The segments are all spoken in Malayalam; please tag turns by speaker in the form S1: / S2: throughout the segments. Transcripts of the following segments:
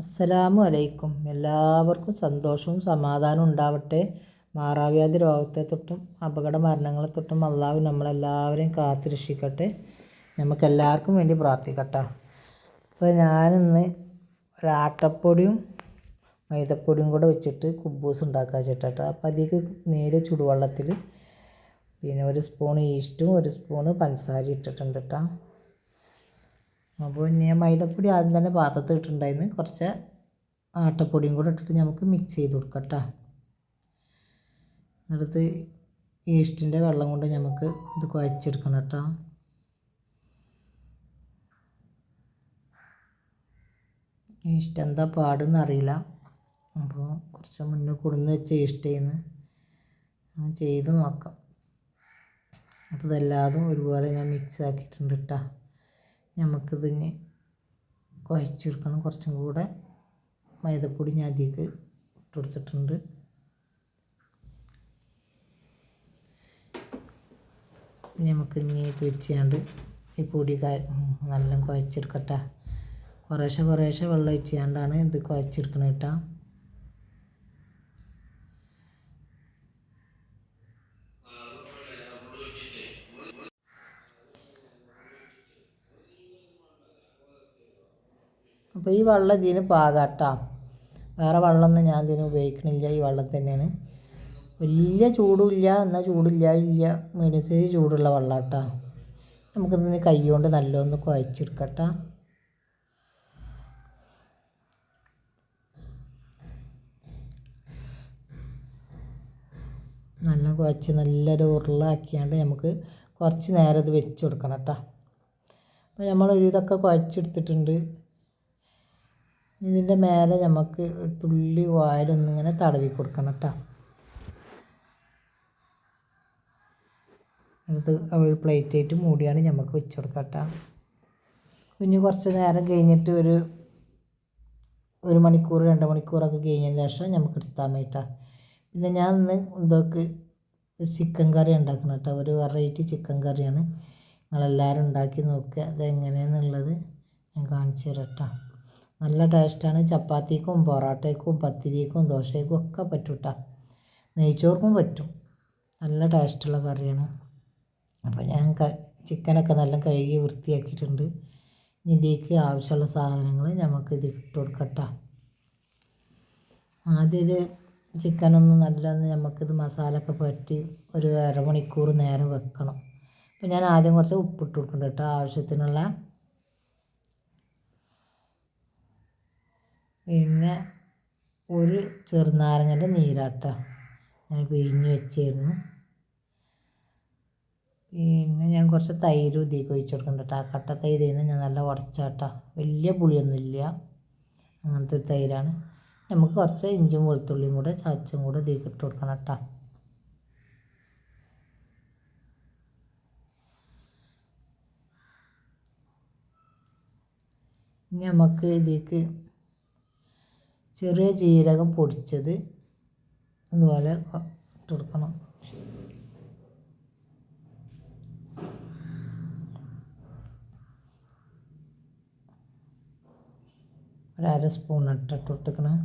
S1: അസ്സലാമു അലൈക്കും എല്ലാവർക്കും സന്തോഷവും സമാധാനവും ഉണ്ടാവട്ടെ. മാറാവ്യാധി രോഗത്തെ തൊട്ടും അപകട മരണങ്ങളെ തൊട്ടും അള്ളാഹു നമ്മളെല്ലാവരെയും കാത്തിരക്ഷിക്കട്ടെ. നമുക്കെല്ലാവർക്കും വേണ്ടി പ്രാർത്ഥിക്കട്ടെ. അപ്പോൾ ഞാനിന്ന് ഒരാട്ടപ്പൊടിയും മൈദപ്പൊടിയും കൂടെ വെച്ചിട്ട് കുബൂസ് ഉണ്ടാക്കുക വെച്ചിട്ടോ അപ്പോൾ അതിലേക്ക് നേരെ ചുടുവെള്ളത്തിൽ പിന്നെ ഒരു സ്പൂൺ ഈസ്റ്റും ഒരു സ്പൂണ് പഞ്ചസാര ഇട്ടിട്ടുണ്ട് കേട്ടോ അപ്പോൾ ഞാൻ മൈദപ്പൊടി ആദ്യം തന്നെ പാത്രത്തിൽ ഇട്ടിട്ടുണ്ടായിരുന്നു. കുറച്ച് ആട്ടപ്പൊടിയും കൂടെ ഇട്ടിട്ട് നമുക്ക് മിക്സ് ചെയ്ത് കൊടുക്കാം കേട്ടോ എന്നിട്ട് ഈസ്റ്റിന്റെ വെള്ളം കൊണ്ട് നമുക്ക് ഇത് കുഴച്ചെടുക്കണം കേട്ടോ ഈസ്റ്റ് എന്താ പാടെന്ന് അറിയില്ല. അപ്പോൾ കുറച്ച് മുന്നേ കൊടുന്ന് വെച്ച ഈസ്റ്റ് ചെയ്യുന്നു ചെയ്ത് നോക്കാം. അപ്പോൾ ഇതെല്ലാതും ഒരുപോലെ ഞാൻ മിക്സ് ആക്കിയിട്ടുണ്ട് കേട്ടോ നമുക്കിതിന് കുഴച്ചെടുക്കണം. കുറച്ചും കൂടെ മൈദപ്പൊടി ഞാൻ അതിലേക്ക് ഇട്ട് കൊടുത്തിട്ടുണ്ട് നമുക്ക് ഇത് വെച്ചാണ്ട് ഈ പൊടി നല്ല കുഴച്ചെടുക്കട്ടെ. കുറേശ്ശെ കുറേശ്ശെ വെള്ളം ഒഴിച്ചാണ്ടാണ് ഇത് കുഴച്ചെടുക്കണം കേട്ടോ. അപ്പോൾ ഈ വെള്ളം ഇതിന് പാകാട്ടോ. വേറെ വെള്ളമൊന്നും ഞാൻ ഇതിന് ഉപയോഗിക്കണില്ല ഈ വെള്ളം തന്നെയാണ്. വലിയ ചൂടുമില്ല എന്നാൽ ചൂടില്ല ഇല്ല. മീഡിയം സൈസ് ചൂടുള്ള വെള്ളം കേട്ടോ നമുക്കിതിന് കൈ കൊണ്ട് നല്ലൊന്ന് കുഴച്ചെടുക്കട്ടോ. നല്ല കുഴച്ച് നല്ലൊരു ഉരുളാക്കിയാണ്ട് നമുക്ക് കുറച്ച് നേരം ഇത് വെച്ച് കൊടുക്കണം കേട്ടോ അപ്പോൾ നമ്മൾ ഒരു ഇതൊക്കെ കുഴച്ചെടുത്തിട്ടുണ്ട്. ഇതിന്റെ മേലെ നമുക്ക് തുള്ളി വായിലൊന്നിങ്ങനെ തടവി കൊടുക്കണം കേട്ടോ അത് ഒരു പ്ലേറ്റായിട്ട് മൂടിയാണ് നമുക്ക് വെച്ച് കൊടുക്കാം കുഞ്ഞ് കുറച്ച് നേരം കഴിഞ്ഞിട്ട് ഒരു ഒരു മണിക്കൂർ രണ്ട് മണിക്കൂറൊക്കെ കഴിഞ്ഞതിന് ശേഷം നമുക്ക് എടുത്താൽ മതി കേട്ടോ പിന്നെ ഞാൻ ഇന്ന് ഇതൊക്കെ ചിക്കൻ കറി ഉണ്ടാക്കണം കേട്ടോ ഒരു വെറൈറ്റി ചിക്കൻ കറിയാണ്. നിങ്ങളെല്ലാവരും ഉണ്ടാക്കി നോക്കുക അതെങ്ങനെയാണെന്നുള്ളത് ഞാൻ കാണിച്ചു തരാം കേട്ടോ നല്ല ടേസ്റ്റാണ്. ചപ്പാത്തിക്കും പൊറോട്ടയ്ക്കും പത്തിരിക്കും ദോശയ്ക്കും ഒക്കെ പറ്റും കേട്ടോ നെയ്ച്ചോർക്കും പറ്റും. നല്ല ടേസ്റ്റുള്ള കറിയാണ്. അപ്പോൾ ഞാൻ ചിക്കനൊക്കെ നല്ല കഴുകി വൃത്തിയാക്കിയിട്ടുണ്ട്. ഇതിലേക്ക് ആവശ്യമുള്ള സാധനങ്ങൾ നമുക്ക് ഇത് ഇട്ട് കൊടുക്കട്ടോ. ആദ്യം ഇത് ചിക്കനൊന്ന് നല്ലൊന്ന് നമുക്കിത് മസാലയൊക്കെ പറ്റി ഒരു അരമണിക്കൂർ നേരം വെക്കണം. അപ്പോൾ ഞാൻ ആദ്യം കുറച്ച് ഉപ്പിട്ട് കൊടുക്കുന്നുണ്ട് കേട്ടോ ആവശ്യത്തിനുള്ള പിന്നെ ഒരു ചെറുനാരങ്ങന്റെ നീരാട്ട ഞാൻ പിഴിഞ്ഞ് വെച്ചിരുന്നു. പിന്നെ ഞാൻ കുറച്ച് തൈര് ഇതിലേക്ക് ഒഴിച്ച് കൊടുക്കുന്നുണ്ട് കേട്ടോ. ആ കട്ട തൈര് ഞാൻ നല്ല ഉടച്ചാട്ടോ വലിയ പുളിയൊന്നുമില്ല. അങ്ങനത്തെ ഒരു തൈരാണ്. നമുക്ക് കുറച്ച് ഇഞ്ചും വെളുത്തുള്ളിയും കൂടെ ചാച്ചും കൂടെ ഇതിലേക്ക് ഇട്ട് കൊടുക്കണം കേട്ടോ. ഇനി നമുക്ക് ഇതിലേക്ക് ചെറിയ ജീരകം പൊടിച്ചത് അതുപോലെ ഇട്ട് കൊടുക്കണം ഒരര സ്പൂൺ ഇട്ടിട്ട് കൊടുക്കണം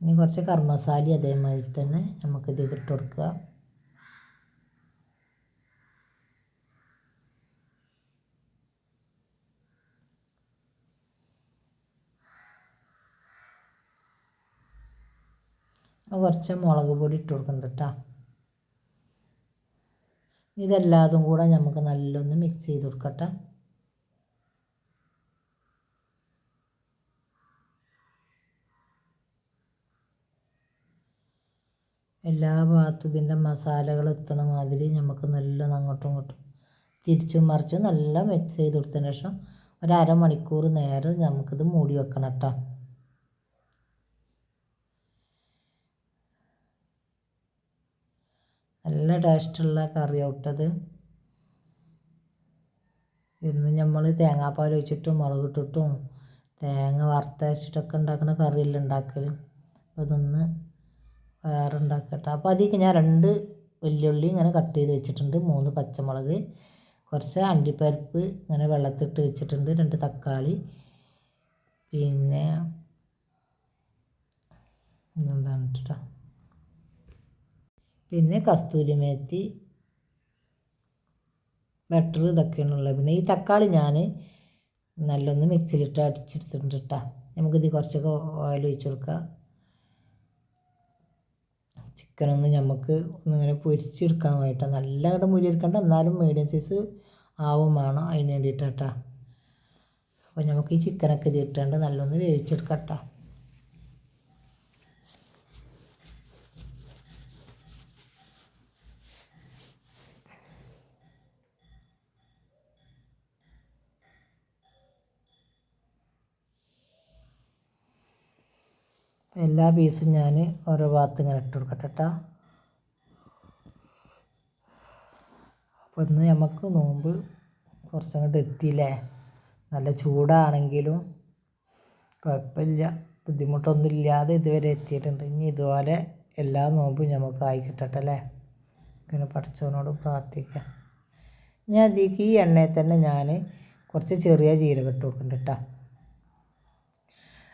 S1: ഇനി കുറച്ച് കർമ്മസാലി അതേമാതിരി തന്നെ നമുക്കിത് ഇട്ട് കൊടുക്കുക. കുറച്ച് മുളക് പൊടി ഇട്ട് കൊടുക്കുന്നുണ്ട് കേട്ടോ ഇതെല്ലാതും കൂടെ നമുക്ക് നല്ലൊന്ന് മിക്സ് ചെയ്ത് കൊടുക്കട്ടെ എല്ലാ ഭാഗത്തും ഇതിന്റെ മസാലകൾ എത്തണ മാതിരി നമുക്ക് നല്ല അങ്ങോട്ടും ഇങ്ങോട്ടും തിരിച്ചും മറിച്ചും നല്ല മിക്സ് ചെയ്ത് കൊടുത്തതിന് ശേഷം ഒരു അരമണിക്കൂർ നേരം നമുക്കിത് മൂടി വെക്കണം കേട്ടോ നല്ല ടേസ്റ്റുള്ള കറി ഔട്ടത് ഇന്ന് നമ്മൾ തേങ്ങാപ്പാൽ ഒഴിച്ചിട്ടും മുളക് ഇട്ടിട്ടും തേങ്ങ വറുത്തരച്ചിട്ടൊക്കെ ഉണ്ടാക്കുന്ന കറിയല്ല ഉണ്ടാക്കൽ അപ്പോൾ ഇതൊന്ന് വേറെ ഉണ്ടാക്കട്ടെ. അപ്പോൾ അതിലേക്ക് ഞാൻ രണ്ട് വെല്ലുള്ളി ഇങ്ങനെ കട്ട് ചെയ്ത് വെച്ചിട്ടുണ്ട്. മൂന്ന് പച്ചമുളക് കുറച്ച് അണ്ടിപ്പരിപ്പ് ഇങ്ങനെ വെള്ളത്തിട്ട് വെച്ചിട്ടുണ്ട്. രണ്ട് തക്കാളി പിന്നെ എന്താണ് കേട്ടോ പിന്നെ കസ്തൂരി മേത്തി ബട്ടർ ഇതൊക്കെയാണുള്ളത്. പിന്നെ ഈ തക്കാളി ഞാൻ നല്ലൊന്ന് മിക്സിയിലിട്ട് അടിച്ചെടുത്തിട്ടുണ്ട് കേട്ടോ നമുക്കിത് കുറച്ചൊക്കെ ഓയിൽ ഒഴിച്ച് കൊടുക്കാം. ചിക്കനൊന്ന് നമുക്ക് ഒന്നിങ്ങനെ പൊരിച്ചെടുക്കാൻ വേണ്ടിയിട്ടാണ് നല്ല അങ്ങോട്ട് മുരിയെടുക്കണ്ട എന്നാലും മീഡിയം സൈസ് ആവും വേണം അതിന് വേണ്ടിയിട്ട് കേട്ടോ അപ്പോൾ നമുക്ക് ഈ ചിക്കനൊക്കെ ഇത് ഇട്ടുകൊണ്ട് നല്ലൊന്ന് വേവിച്ചെടുക്കാം കേട്ടോ എല്ലാ പീസും ഞാൻ ഓരോ ഭാഗത്ത് ഇങ്ങനെ ഇട്ട് കൊടുക്കട്ടെ കേട്ടോ അപ്പോൾ ഇന്ന് നമുക്ക് നോമ്പ് കുറച്ചങ്ങോട്ട് എത്തിയില്ലേ? നല്ല ചൂടാണെങ്കിലും കുഴപ്പമില്ല ബുദ്ധിമുട്ടൊന്നും ഇല്ലാതെ ഇതുവരെ എത്തിയിട്ടുണ്ട്. ഇനി ഇതുപോലെ എല്ലാ നോമ്പും നമുക്ക് ആയി കിട്ടട്ടെ അല്ലേ ഇങ്ങനെ പഠിച്ചവനോട് പ്രാർത്ഥിക്കാം. ഞാൻ അതിലേക്ക് ഈ എണ്ണയിൽ തന്നെ ഞാൻ കുറച്ച് ചെറിയ ജീരകം ഇട്ട് കൊടുക്കുന്നുണ്ട് കേട്ടോ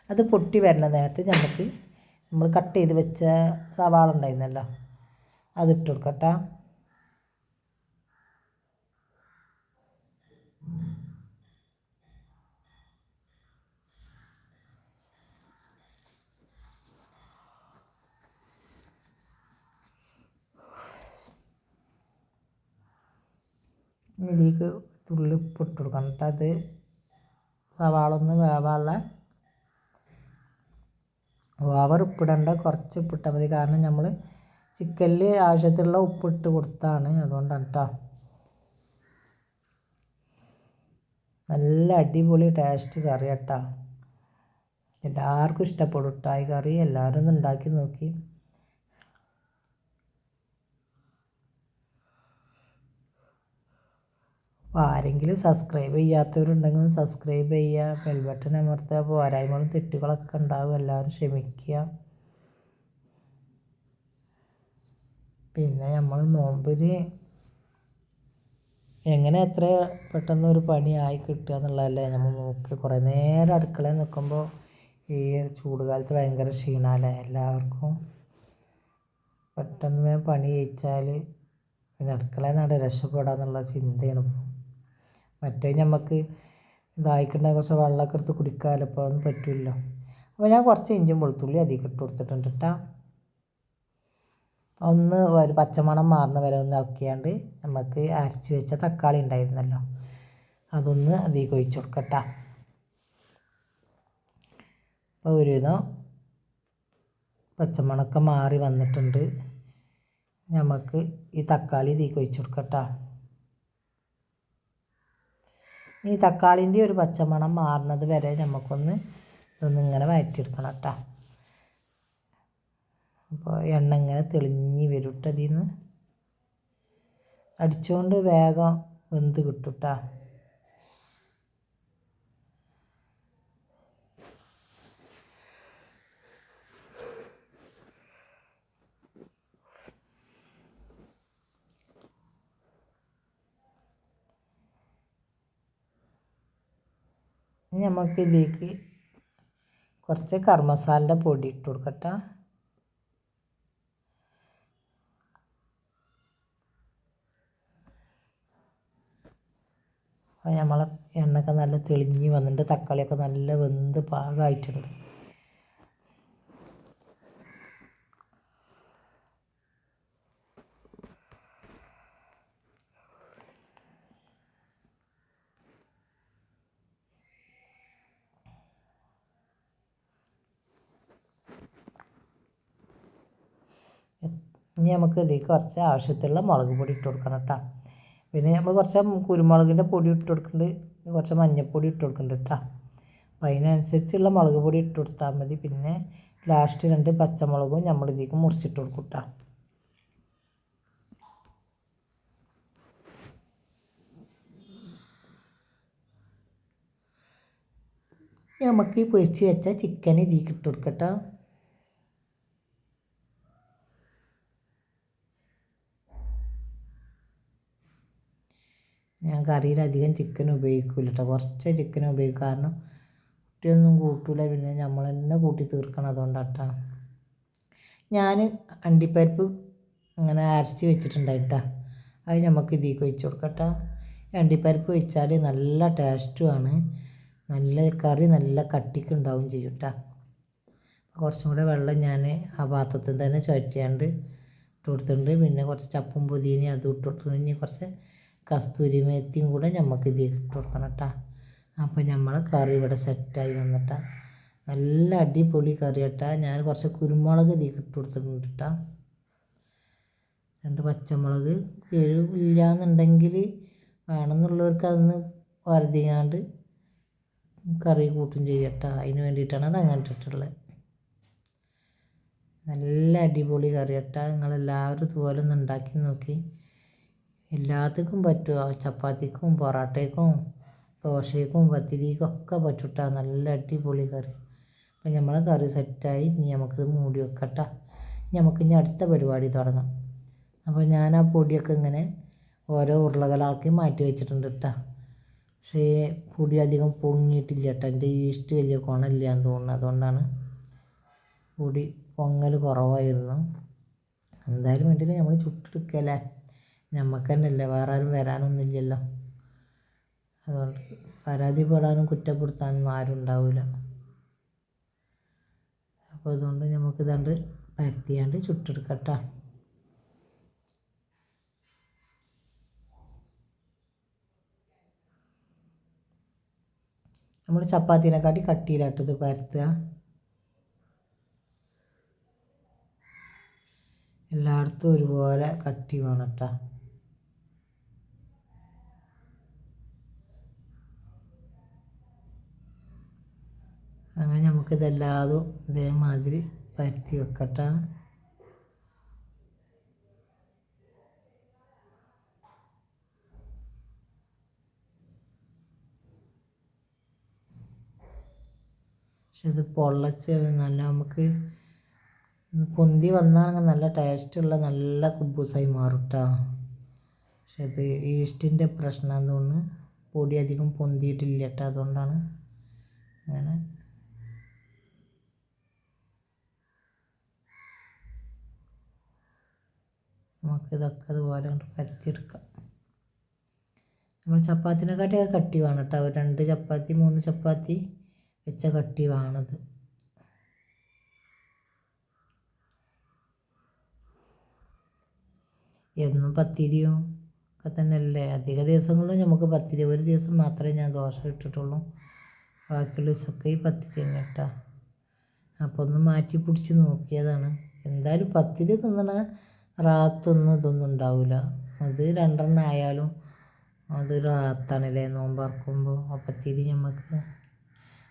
S1: അത് പൊട്ടി വരുന്ന നേരത്ത് നമുക്ക് നമ്മൾ കട്ട് ചെയ്ത് വെച്ച സവാള ഉണ്ടായിരുന്നല്ലോ അതിട്ട് കൊടുക്കട്ടോ. ഇതിലേക്ക് തുള്ളി പൊട്ടി കൊടുക്കണം കേട്ടോ അത് സവാള ഒന്ന് വേവാനുള്ള ഓവർ ഉപ്പിടേണ്ട കുറച്ച് ഉപ്പിട്ടാൽ മതി. കാരണം നമ്മൾ ചിക്കനിൽ ആവശ്യത്തിലുള്ള ഉപ്പിട്ട് കൊടുത്താണ്. അതുകൊണ്ടാണ് കേട്ടോ നല്ല അടിപൊളി ടേസ്റ്റ് കറി കേട്ടോ എല്ലാവർക്കും ഇഷ്ടപ്പെടും കേട്ടോ കറി. എല്ലാവരും ഒന്ന് ഉണ്ടാക്കി നോക്കി. അപ്പോൾ ആരെങ്കിലും സബ്സ്ക്രൈബ് ചെയ്യാത്തവരുണ്ടെങ്കിൽ സബ്സ്ക്രൈബ് ചെയ്യുക. ബെൽ ബട്ടൺ അമർത്തുക. പോരായ്മകളും തെറ്റുകളൊക്കെ ഉണ്ടാവും. എല്ലാവരും ക്ഷമിക്കുക. പിന്നെ നമ്മൾ നോമ്പിന് എങ്ങനെ എത്ര പെട്ടെന്ന് ഒരു പണി ആയി കിട്ടുക എന്നുള്ളതല്ലേ നമ്മൾ നോക്കി കുറേ നേരം അടുക്കളയിൽ നിൽക്കുമ്പോൾ ഈ ചൂടുകാലത്ത് ഭയങ്കര ക്ഷീണമല്ലേ എല്ലാവർക്കും പെട്ടെന്ന് പണി ജയിച്ചാൽ പിന്നെ അടുക്കളയിൽ നിന്നാണ് രക്ഷപ്പെടാന്നുള്ള ചിന്തയാണ് ഇപ്പോൾ മറ്റേ നമുക്ക് ദാഹിക്കുണ്ടെങ്കിൽ കുറച്ച് വെള്ളമൊക്കെ എടുത്ത് കുടിക്കാമല്ലോ അപ്പോൾ അതൊന്നും പറ്റില്ലല്ലോ അപ്പോൾ ഞാൻ കുറച്ച് ഇഞ്ചും വെളുത്തുള്ളി അധികം ഇട്ട് കൊടുത്തിട്ടുണ്ട് കേട്ടോ ഒന്ന് ഒരു പച്ചമണം മാറുന്ന വരെ ഒന്ന് ഇളക്കിയാണ്ട് നമുക്ക് അരച്ച് വെച്ച തക്കാളി ഉണ്ടായിരുന്നല്ലോ. അതൊന്ന് അധികം ഒഴിച്ച് കൊടുക്കട്ട അപ്പോൾ ഒരുവിധം പച്ചമണമൊക്കെ മാറി വന്നിട്ടുണ്ട്. നമുക്ക് ഈ തക്കാളി ഇതിൽ ഒഴിച്ച് കൊടുക്കട്ടോ ഈ തക്കാളിന്റെ ഒരു പച്ചമണം മാറുന്നത് വരെ നമുക്കൊന്ന് ഇതൊന്ന് ഇങ്ങനെ വഴറ്റിയെടുക്കണം കേട്ടോ. അപ്പോൾ എണ്ണ ഇങ്ങനെ തെളിഞ്ഞ് വരും കേട്ടോ നിന്ന്. അടിച്ചുകൊണ്ട് വേഗം വെന്ത് കിട്ടും കേട്ടോ. നമുക്ക് ഇതിലേക്ക് കുറച്ച് കർമ്മസാലിന്റെ പൊടി ഇട്ട് കൊടുക്കട്ടെ. അപ്പോൾ നമ്മളെ എണ്ണയൊക്കെ നല്ല തെളിഞ്ഞ് വന്നിട്ട് തക്കാളിയൊക്കെ നല്ല വെന്ത് പാകമായിട്ടുണ്ട്. ഇനി നമുക്ക് ഇതിലേക്ക് കുറച്ച് ആവശ്യത്തിലുള്ള മുളക് പൊടി ഇട്ട് കൊടുക്കണം കേട്ടോ പിന്നെ നമ്മൾ കുറച്ച് കുരുമുളകിന്റെ പൊടി ഇട്ട് കൊടുക്കുന്നുണ്ട് കുറച്ച് മഞ്ഞൾപ്പൊടി ഇട്ട് കൊടുക്കുന്നുണ്ട് കേട്ടോ അപ്പോൾ അതിനനുസരിച്ചുള്ള മുളക് പൊടി ഇട്ട് കൊടുത്താൽ മതി. പിന്നെ ലാസ്റ്റ് രണ്ട് പച്ചമുളകും നമ്മൾ ഇതിലേക്ക് മുറിച്ചിട്ട് കൊടുക്കും കേട്ടോ നമുക്ക് ഈ പൊരിച്ച് വെച്ച ചിക്കൻ ഇതിലേക്ക് ഇട്ട് കൊടുക്കട്ടോ ഞാൻ കറിയിൽ അധികം ചിക്കൻ ഉപയോഗിക്കില്ല കേട്ടോ കുറച്ച് ചിക്കൻ ഉപയോഗിക്കും. കാരണം കുട്ടിയൊന്നും കൂട്ടില്ല പിന്നെ നമ്മൾ തന്നെ കൂട്ടി തീർക്കണം അതുകൊണ്ടാട്ടോ. ഞാൻ അണ്ടിപ്പരിപ്പ് അങ്ങനെ അരച്ച് വെച്ചിട്ടുണ്ടായിട്ടാ. അത് നമുക്ക് ഇതിലേക്ക് ഒഴിച്ച് കൊടുക്കട്ടോ. അണ്ടിപ്പരിപ്പ് വെച്ചാൽ നല്ല ടേസ്റ്റുമാണ് നല്ല കറി നല്ല കട്ടിക്ക് ഉണ്ടാവും ചെയ്യും കേട്ടോ കുറച്ചും കൂടെ വെള്ളം ഞാൻ ആ പാത്രത്തിൽ തന്നെ ചുഴറ്റിയാണ്ട് ഇട്ട് കൊടുത്തിട്ടുണ്ട്. പിന്നെ കുറച്ച് ചപ്പും പുതിനയും അതും ഇട്ട് കൊടുത്തിട്ടുണ്ട്. ഇനി കുറച്ച് കസ്തൂരി മേത്തിയും കൂടെ നമുക്ക് ഇതിലേക്ക് ഇട്ട് കൊടുക്കണം കേട്ടോ അപ്പോൾ നമ്മൾ കറി ഇവിടെ സെറ്റായി വന്നിട്ടാ നല്ല അടിപൊളി കറി കേട്ടാ ഞാൻ കുറച്ച് കുരുമുളക് ഇതിൽ ഇട്ട് കൊടുത്തിട്ടുണ്ട് കേട്ടോ രണ്ട് പച്ചമുളക്. എരിവില്ല എന്നുണ്ടെങ്കിൽ വേണമെന്നുള്ളവർക്ക് അതൊന്ന് വരതിങ്ങാണ്ട് കറി കൂട്ടും ചെയ്യട്ടോ അതിന് വേണ്ടിയിട്ടാണ് അത് അങ്ങനെ ഇട്ടിട്ടുള്ളത്. നല്ല അടിപൊളി കറി കേട്ടോ നിങ്ങളെല്ലാവരും ഇതുപോലെ ഒന്ന് ഉണ്ടാക്കി നോക്കി. എല്ലാത്തിനും ആ ചപ്പാത്തിക്കും പൊറോട്ടയ്ക്കും ദോശയ്ക്കും പത്തിരിക്കും ഒക്കെ പറ്റൂട്ടാ. നല്ല അടിപൊളി കറി. അപ്പം നമ്മളെ കറി സെറ്റായി ഇനി നമുക്കിത് മൂടി വെക്കട്ട. നമുക്ക് ഇനി അടുത്ത പരിപാടി തുടങ്ങാം. അപ്പോൾ ഞാൻ ആ പൊടിയൊക്കെ ഇങ്ങനെ ഓരോ ഉരുളകളാക്കി മാറ്റി വെച്ചിട്ടുണ്ട് കേട്ടോ പക്ഷേ പൊടി അധികം പൊങ്ങിയിട്ടില്ല കേട്ടോ എന്റെ ഈസ്റ്റ് വലിയ കുണമില്ല എന്ന് തോന്നുന്നു. അതുകൊണ്ടാണ് പൊടി പൊങ്ങൽ കുറവായിരുന്നു. എന്തായാലും വേണ്ടിയില്ല നമ്മൾ ചുട്ടെടുക്കല്ലേ? നമുക്ക് തന്നെയല്ലേ വേറെ ആരും വരാനൊന്നുമില്ലല്ലോ. അതുകൊണ്ട് പരാതിപ്പെടാനും കുറ്റപ്പെടുത്താനൊന്നും ആരും ഉണ്ടാവില്ല അപ്പോൾ അതുകൊണ്ട് നമുക്ക് ഇതാണ്ട് പരത്തിയാണ്ട് ചുട്ടെടുക്കട്ടോ. നമ്മൾ ചപ്പാത്തിനെക്കാട്ടി കട്ടിയിലാട്ടത് പരത്തുക. എല്ലായിടത്തും ഒരുപോലെ കട്ടി വേണം കേട്ടോ അങ്ങനെ നമുക്കിതെല്ലാതും ഇതേമാതിരി പരത്തി വെക്കട്ടെ. പക്ഷെ ഇത് പൊള്ളച്ച് നല്ല നമുക്ക് പൊന്തി വന്നാണെങ്കിൽ നല്ല ടേസ്റ്റുള്ള നല്ല കുബൂസായി മാറും കേട്ടോ പക്ഷെ ഇത് ഈസ്റ്റിന്റെ പ്രശ്നം എന്തുകൊണ്ട് പൊടി അധികം പൊന്തിയിട്ടില്ല കേട്ടോ അതുകൊണ്ടാണ് അങ്ങനെ നമുക്കിതൊക്കെ അതുപോലെ കൊണ്ട് പരത്തിയെടുക്കാം. നമ്മൾ ചപ്പാത്തിനെക്കാട്ടിയൊക്കെ കട്ടി വേണം കേട്ടോ. രണ്ട് ചപ്പാത്തി മൂന്ന് ചപ്പാത്തി വെച്ച കട്ടി വേണത്. എന്നും പത്തിരിയോ ഒക്കെ തന്നെയല്ലേ? അധിക ദിവസങ്ങളിലും നമുക്ക് പത്തിരി ഒരു ദിവസം മാത്രമേ ഞാൻ ദോശ ഇട്ടിട്ടുള്ളൂ. ബാക്കിയുള്ള ദിവസമൊക്കെ ഈ പത്തിരി തന്നെ കേട്ടോ. അപ്പോൾ ഒന്ന് മാറ്റി പിടിച്ച് നോക്കിയതാണ്. എന്തായാലും പത്തിരി തിന്നണ റാത്തൊന്നും ഇതൊന്നും ഉണ്ടാവില്ല അത് രണ്ടെണ്ണം ആയാലും അത് റാത്താണല്ലേ നോമ്പറക്കുമ്പോൾ ആ പത്തിരി നമുക്ക്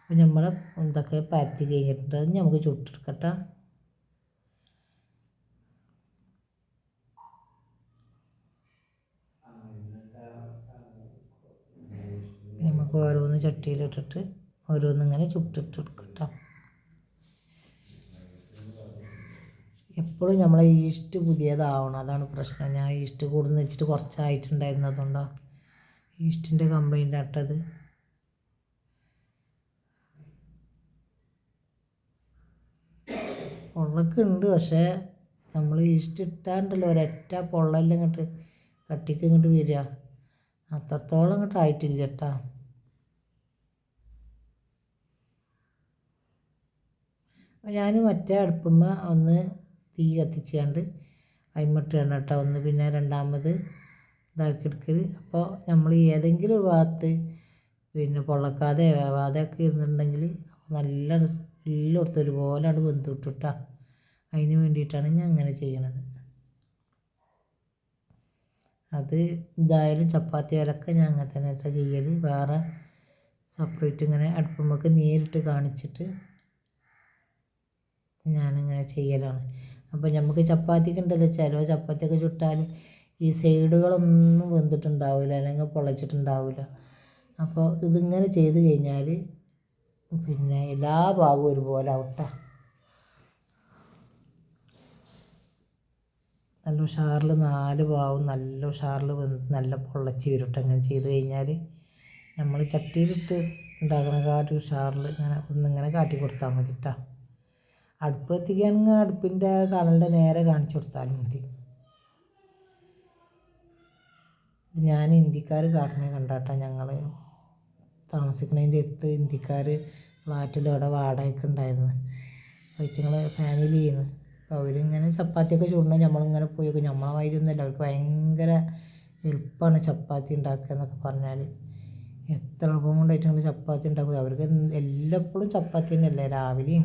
S1: അപ്പം നമ്മൾ ഇതൊക്കെ പരത്തി കഴിഞ്ഞിട്ടുണ്ട്. അത് നമുക്ക് ചുട്ടെടുക്കട്ടെ. നമുക്ക് ഓരോന്ന് ചട്ടിയിലിട്ടിട്ട് ഓരോന്നിങ്ങനെ ചുട്ടിട്ടെടുക്കട്ടോ എപ്പോഴും നമ്മളെ ഈസ്റ്റ് പുതിയതാവണം. അതാണ് പ്രശ്നം. ഞാൻ ഈസ്റ്റ് കൂടുന്ന് വെച്ചിട്ട് കുറച്ചായിട്ടുണ്ടായിരുന്നു. അതുകൊണ്ടാണ് ഈസ്റ്റിന്റെ കംപ്ലൈന്റ് ആട്ടത് പൊള്ളൊക്കെ ഉണ്ട്. പക്ഷേ നമ്മൾ ഈസ്റ്റ് ഇട്ടാണ്ടല്ലോ ഒരൊറ്റ പൊള്ളെല്ലാം ഇങ്ങോട്ട് കട്ടിക്ക് ഇങ്ങോട്ട് വരിക. അത്രത്തോളം ഇങ്ങോട്ട് ആയിട്ടില്ല കേട്ടാ. ഞാൻ മറ്റേ അടുപ്പുമ്മ ഒന്ന് തീ കത്തിച്ചാണ്ട് അതിമിട്ടാണ് കേട്ടോ. ഒന്ന് പിന്നെ രണ്ടാമത് ഇതാക്കി എടുക്കൽ അപ്പോൾ നമ്മൾ ഏതെങ്കിലും ഒരു ഭാഗത്ത് പിന്നെ പൊള്ളക്കാതെ വേവാതെ ഒക്കെ ഇരുന്നിട്ടുണ്ടെങ്കിൽ നല്ല എല്ലായിടത്തും ഒരുപോലെ അവിടെ വെന്ത് കിട്ടും അതിന് വേണ്ടിയിട്ടാണ് ഞാൻ അങ്ങനെ ചെയ്യണത്. അത് ഇതായാലും ചപ്പാത്തി വരൊക്കെ ഞാൻ അങ്ങനെ തന്നെ കേട്ടോ ചെയ്യൽ വേറെ സെപ്പറേറ്റ് ഇങ്ങനെ അടുപ്പുമ്പോൾ നേരിട്ട് കാണിച്ചിട്ട് ഞാനിങ്ങനെ ചെയ്യലാണ്. അപ്പോൾ നമുക്ക് ചപ്പാത്തിക്ക് ഉണ്ടല്ലോ ചില ചപ്പാത്തിയൊക്കെ ചുട്ടാൽ ഈ സൈഡുകളൊന്നും വെന്തിട്ടുണ്ടാവില്ല അല്ലെങ്കിൽ പൊളച്ചിട്ടുണ്ടാവില്ല അപ്പോൾ ഇതിങ്ങനെ ചെയ്ത് കഴിഞ്ഞാൽ പിന്നെ എല്ലാ ഭാഗവും ഒരുപോലെ ആവട്ടെ. നല്ല ഉഷാറിൽ നാല് ഭാഗവും നല്ല ഉഷാറിൽ നല്ല പൊള്ളച്ച് വരട്ടെ അങ്ങനെ ചെയ്ത് കഴിഞ്ഞാൽ നമ്മൾ ചട്ടിയിലിട്ട് ഉണ്ടാക്കണ കാട്ടി ഉഷാറിൽ ഇങ്ങനെ ഒന്നിങ്ങനെ കാട്ടി കൊടുത്താൽ മതി കേട്ടോ അടുപ്പ് എത്തിക്കുകയാണെങ്കിൽ അടുപ്പിന്റെ കളറിന്റെ നേരെ കാണിച്ചു കൊടുത്താലും മതി. ഞാൻ ഹിന്ദിക്കാർ കാട്ടണേ കണ്ടാട്ടാ ഞങ്ങൾ താമസിക്കുന്നതിന്റെ അടുത്ത് ഹിന്ദിക്കാർ ഫ്ലാറ്റിൽ അവിടെ വാടകയ്ക്ക് ഉണ്ടായിരുന്നു. വൈറ്റങ്ങൾ ഫാമിലി ചെയ്യുന്നു അപ്പോൾ അവരിങ്ങനെ ചപ്പാത്തിയൊക്കെ ചൂടണം നമ്മളിങ്ങനെ പോയി നോക്കും. നമ്മളെ മാതിരി ഒന്നുമല്ല അവർക്ക് ഭയങ്കര എളുപ്പമാണ് ചപ്പാത്തി ഉണ്ടാക്കുക എന്നൊക്കെ പറഞ്ഞാൽ എത്ര എളുപ്പം കൊണ്ടായിട്ട് ഞങ്ങൾ ചപ്പാത്തി ഉണ്ടാക്കും അവർക്ക് എല്ലപ്പോഴും ചപ്പാത്തി തന്നെയല്ലേ? രാവിലെയും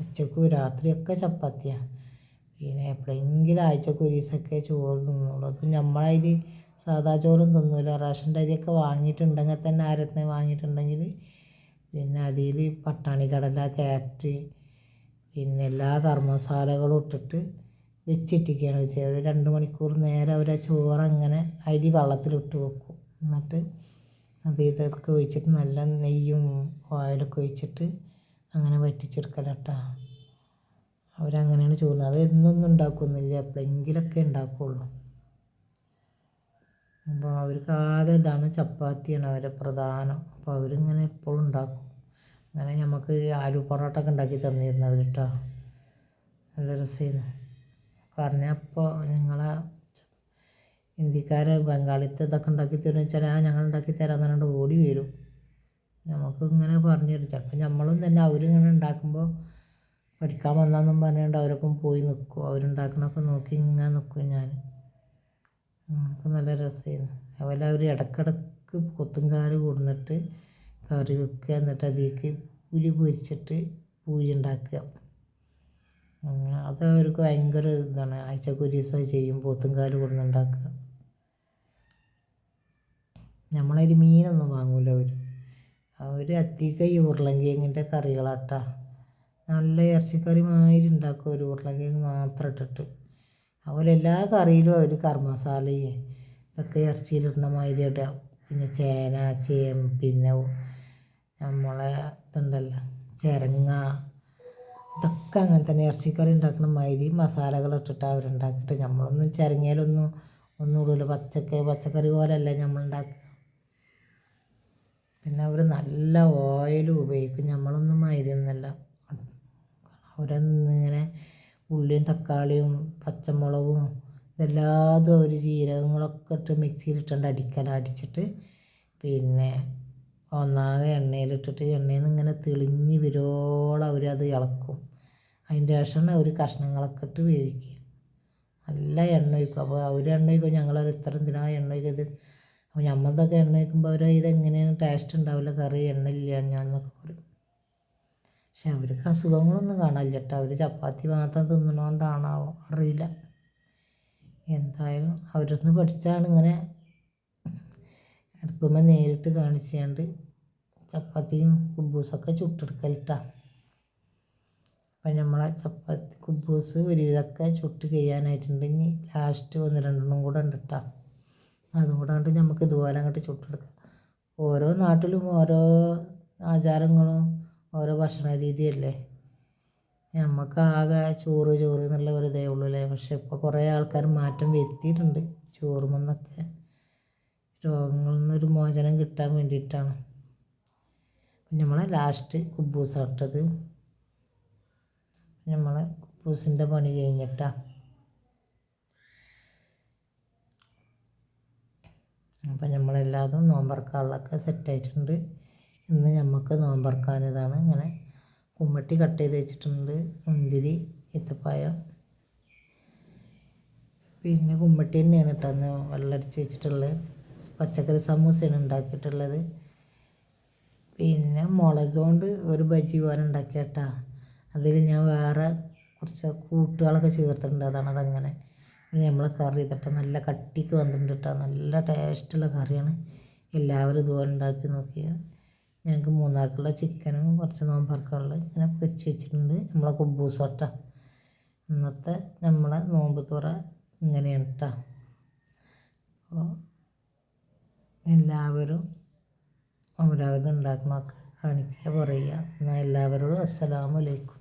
S1: ഉച്ചക്കും രാത്രിയൊക്കെ ചപ്പാത്തിയാണ് പിന്നെ എപ്പോഴെങ്കിലും ആഴ്ചക്ക് ഒരു ദിവസമൊക്കെ ചോറ് തിന്നുള്ളൂ അതും നമ്മളതിൽ സാദാ ചോറും തിന്നില്ല റേഷന്റെ അരിയൊക്കെ വാങ്ങിയിട്ടുണ്ടെങ്കിൽ തന്നെ ആരത്തിനെ വാങ്ങിയിട്ടുണ്ടെങ്കിൽ പിന്നെ അതിൽ പട്ടാണി കടല ക്യാരറ്റ് പിന്നെ എല്ലാ കർമ്മസാലകളും മസാലകളും ഇട്ടിട്ട് വെച്ചിട്ടിരിക്കുകയാണ്. ചെയ്യുക രണ്ട് മണിക്കൂർ നേരം അവർ ആ ചോറ് അങ്ങനെ അരി വെള്ളത്തിലിട്ട് വെക്കും. എന്നിട്ട് അത് ഇതൊക്കെ ഒഴിച്ചിട്ട് നല്ല നെയ്യും ഓയിലൊക്കെ ഒഴിച്ചിട്ട് അങ്ങനെ വറ്റിച്ചെടുക്കലാട്ടാ അവരങ്ങനെയാണ് ചോറുന്നത് അത് എന്നൊന്നും ഉണ്ടാക്കുന്നില്ല എപ്പോഴെങ്കിലൊക്കെ ഉണ്ടാക്കുകയുള്ളൂ അപ്പോൾ അവർക്ക് ആകെ ഇതാണ് ചപ്പാത്തിയാണ് അവരെ പ്രധാനം. അപ്പോൾ അവരിങ്ങനെ എപ്പോഴും ഉണ്ടാക്കും. അങ്ങനെ നമുക്ക് ആലു പൊറോട്ട ഒക്കെ ഉണ്ടാക്കി തന്നിരുന്നു കേട്ടോ. നല്ല രസമായിരുന്നു പറഞ്ഞപ്പോൾ ഞങ്ങളെ ഇന്ത്യക്കാരെ ബംഗാളിത്തെ ഇതൊക്കെ ഉണ്ടാക്കി തരുമെന്ന് വെച്ചാൽ ആ ഞങ്ങൾ ഉണ്ടാക്കി തരാമെന്ന് പറഞ്ഞിട്ട് ഓടി വരും. നമുക്ക് ഇങ്ങനെ പറഞ്ഞു തരും ചിലപ്പോൾ നമ്മളും തന്നെ അവരിങ്ങനെ ഉണ്ടാക്കുമ്പോൾ പഠിക്കാൻ വന്നാന്നും പറഞ്ഞുകൊണ്ട് അവരൊപ്പം പോയി നിൽക്കും അവരുണ്ടാക്കണതൊക്കെ നോക്കി ഇങ്ങനെ നിൽക്കും ഞാൻ നമുക്ക് നല്ല രസമായിരുന്നു അതുപോലെ അവർ ഇടക്കിടക്ക് പോത്തുംകാൽ കൊടുന്നിട്ട് കറി വെക്കുക. എന്നിട്ട് അതിലേക്ക് പുലി പൊരിച്ചിട്ട് പൂരി ഉണ്ടാക്കുക. അത് അവർക്ക് ഭയങ്കര ഇതാണ്. ആഴ്ചക്ക് ഒരു ദിവസം ചെയ്യും പോത്തുംകാൽ കൊടുന്നുണ്ടാക്കുക. നമ്മളതിൽ മീനൊന്നും വാങ്ങൂല അവർ അവർ അധികം ഈ ഉരുളങ്കിഴങ്ങിന്റെ കറികളാട്ടാ. നല്ല ഇറച്ചിക്കറി മാതിരി ഉണ്ടാക്കും ഒരു ഉരുളങ്കിഴങ്ങ് മാത്രം ഇട്ടിട്ട്. അതുപോലെ എല്ലാ കറിയിലും അവർ കർമ്മസാലയും മസാലയും ഇതൊക്കെ ഇറച്ചിയിലിടുന്ന മാതിരി ഇടുക. പിന്നെ ചേന ചേം പിന്നെ നമ്മളെ ഇതുണ്ടല്ലോ ചിരങ്ങ ഇതൊക്കെ അങ്ങനെ തന്നെ ഇറച്ചിക്കറി ഉണ്ടാക്കുന്ന മാതിരി മസാലകൾ ഇട്ടിട്ട് അവരുണ്ടാക്കിയിട്ട് നമ്മളൊന്നും ചിരങ്ങയിലൊന്നും ഒന്നും ഇടില്ല പച്ചക്കറി പച്ചക്കറി പോലെയല്ല നമ്മൾ ഉണ്ടാക്കുക. പിന്നെ അവർ നല്ല ഓയിലും ഉപയോഗിക്കും. നമ്മളൊന്നും മാതിരിയൊന്നുമല്ല അവരൊന്നിങ്ങനെ ഉള്ളിയും തക്കാളിയും പച്ചമുളകും ഇതെല്ലാതും അവർ ജീരകങ്ങളൊക്കെ ഇട്ട് മിക്സിയിലിട്ടുണ്ട് അടിക്കാൻ അടിച്ചിട്ട് പിന്നെ ഒന്നാകെ എണ്ണയിലിട്ടിട്ട് എണ്ണയിൽ നിന്ന് ഇങ്ങനെ തെളിഞ്ഞ് വരുവോളം അവരത് ഇളക്കും. അതിന്റെ ശേഷമാണ് അവർ കഷ്ണങ്ങളൊക്കെ ഇട്ട് വേവിക്കുക. നല്ല എണ്ണ ഒഴിക്കും. അപ്പോൾ അവർ എണ്ണ ഒഴിക്കും ഞങ്ങളൊരു ഇത്ര എന്തിനാ എണ്ണ ഒഴിക്കുന്നത് അപ്പോൾ നമ്മളതൊക്കെ എണ്ണ വയ്ക്കുമ്പോൾ അവർ ഇതെങ്ങനെയാണ് ടേസ്റ്റ് ഉണ്ടാവില്ല കറി എണ്ണ ഇല്ല എന്നൊക്കെ പറയും. പക്ഷെ അവർക്ക് അസുഖങ്ങളൊന്നും കാണാനില്ല കേട്ടോ അവർ ചപ്പാത്തി മാത്രം തിന്നണോണ്ടാണാവോ അറിയില്ല. എന്തായാലും അവരിൽ നിന്ന് പഠിച്ചാണ് ഇങ്ങനെ അടുപ്പുമ്പോൾ നേരിട്ട് കാണിച്ചുകൊണ്ട് ചപ്പാത്തിയും കുബൂസൊക്കെ ചുട്ടെടുക്കലിട്ടാ. അപ്പം നമ്മളെ ചപ്പാത്തി കുബൂസ് ഒരുവിധമൊക്കെ ചുട്ട് കഴിയാനായിട്ടുണ്ടെങ്കിൽ ലാസ്റ്റ് ഒന്ന് രണ്ടെണ്ണം കൂടെ ഉണ്ട് കേട്ടോ അതും കൂടെ കണ്ട് നമുക്ക് ഇതുപോലെ അങ്ങോട്ട് ചുട്ടെടുക്കാം. ഓരോ നാട്ടിലും ഓരോ ആചാരങ്ങളും ഓരോ ഭക്ഷണ രീതിയല്ലേ? നമുക്ക് ആകെ ചോറ് ചോറ് എന്നുള്ള ഒരു ഇതേ ഉള്ളൂ അല്ലേ? പക്ഷെ ഇപ്പോൾ കുറേ ആൾക്കാർ മാറ്റം വരുത്തിയിട്ടുണ്ട് ചോറുമെന്നൊക്കെ. രോഗങ്ങളിൽ നിന്നൊരു മോചനം കിട്ടാൻ വേണ്ടിയിട്ടാണ്. നമ്മളെ ലാസ്റ്റ് കുബൂസ് ഇട്ടത് നമ്മളെ കുബൂസിന്റെ പണി കഴിഞ്ഞിട്ടാണ് അപ്പം നമ്മളെല്ലാതും നോമ്പറക്കാനുള്ളതൊക്കെ സെറ്റായിട്ടുണ്ട് ഇന്ന് നമുക്ക് നോമ്പറക്കാനിതാണ് ഇങ്ങനെ കുമ്മട്ടി കട്ട് ചെയ്ത് വെച്ചിട്ടുണ്ട്. മുന്തിരി ഈത്തപ്പായം പിന്നെ കുമ്മട്ടി തന്നെയാണ് കേട്ടോ അന്ന് വെള്ളടിച്ച് വെച്ചിട്ടുള്ളത്. പച്ചക്കറി സമൂസയാണ് ഉണ്ടാക്കിയിട്ടുള്ളത് പിന്നെ മുളക് കൊണ്ട് ഒരു ബജ്ജി പോലെ ഉണ്ടാക്കിയ അതിൽ ഞാൻ വേറെ കുറച്ച് കൂട്ടുകളൊക്കെ ചേർത്തിട്ടുണ്ട്. അതാണ് അതങ്ങനെ. നമ്മൾ കറി ഇതിട്ട് നല്ല കട്ടിക്ക് വന്നിട്ടുണ്ട് നല്ല ടേസ്റ്റുള്ള കറിയാണ്. എല്ലാവരും ഇതുപോലെ ഉണ്ടാക്കി നോക്കിയാൽ ഞങ്ങൾക്ക് മൂന്നാക്കുള്ള ചിക്കനും കുറച്ച് നോമ്പറക്കുള്ള ഇങ്ങനെ പൊരിച്ച് വെച്ചിട്ടുണ്ട്. നമ്മളെ കുബൂസോട്ട ഇന്നത്തെ നമ്മളെ നോമ്പ് തുറ ഇങ്ങനെയാണ് കേട്ടോ അപ്പോൾ എല്ലാവരും അവരവരുണ്ടാക്കണമൊക്കെ കാണിക്കുക പറയുക. എന്നാൽ എല്ലാവരോടും അസ്സലാമലൈക്കും